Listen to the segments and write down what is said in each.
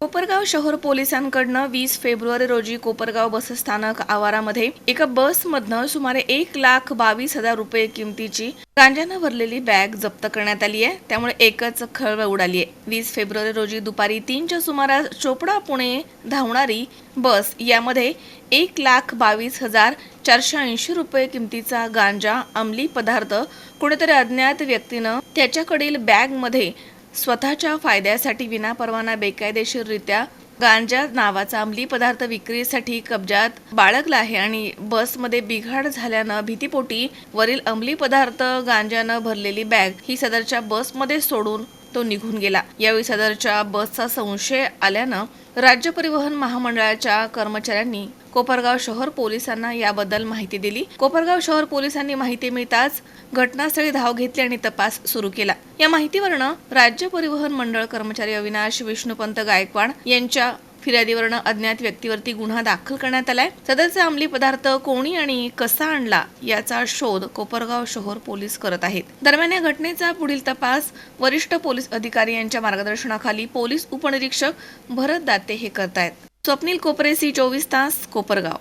कोपरगाव शहर पोलिसांकडनं वीस फेब्रुवारी रोजी कोपरगाव बसस्थानक आवारामध्ये एका बसमधनं सुमारे एक लाख बावीस हजार रुपये किमतीची गांजानं भरलेली बॅग जप्त करण्यात आली आहे. त्यामुळे एकच खळबळ उडाली आहे. वीस फेब्रुवारी रोजी दुपारी तीनच्या सुमारास चोपडा पुणे धावणारी बस यामध्ये एक लाख बावीस हजार चारशे ऐंशी रुपये किमतीचा गांजा अंमली पदार्थ कुणीतरी अज्ञात व्यक्तीनं त्याच्याकडील बॅगमध्ये स्वतःच्या फायद्यासाठी विनापरवाना बेकायदेशीररित्या गांजा नावाचा अंमली पदार्थ विक्रीसाठी कब्जात बाळगला आहे आणि बसमध्ये बिघाड झाल्यानं भीतीपोटी वरील अंमली पदार्थ गांजानं भरलेली बॅग ही सदरच्या बसमध्ये सोडून तो निघून गेला. यावेळी सदरच्या बसचा संशय आल्यानं राज्य परिवहन महामंडळाच्या कर्मचाऱ्यांनी कोपरगाव शहर पोलिसांना याबद्दल माहिती दिली. कोपरगाव शहर पोलिसांनी माहिती मिळताच घटनास्थळी धाव घेतली आणि तपास सुरू केला. या माहितीवरनं राज्य परिवहन मंडळ कर्मचारी अविनाश विष्णुपंत गायकवाड यांच्या फिर्यादीवरनं अज्ञात व्यक्तीवरती गुन्हा दाखल करण्यात आलाय. सदरचा अंमली पदार्थ कोणी आणि कसा आणला याचा शोध कोपरगाव शहर पोलीस करत आहेत. दरम्यान या घटनेचा पुढील तपास वरिष्ठ पोलीस अधिकारी यांच्या मार्गदर्शनाखाली पोलीस उपनिरीक्षक भरत दाते हे करतायत. स्वप्नील कोपरेसी चोवीस तास कोपरगाव.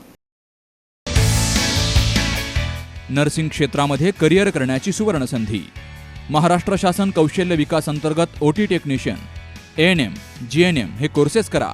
नर्सिंग क्षेत्रामध्ये करिअर करण्याची सुवर्ण संधी महाराष्ट्र शासन कौशल्य विकास अंतर्गत OT technician. A N M G N M हे कोर्सेस करा.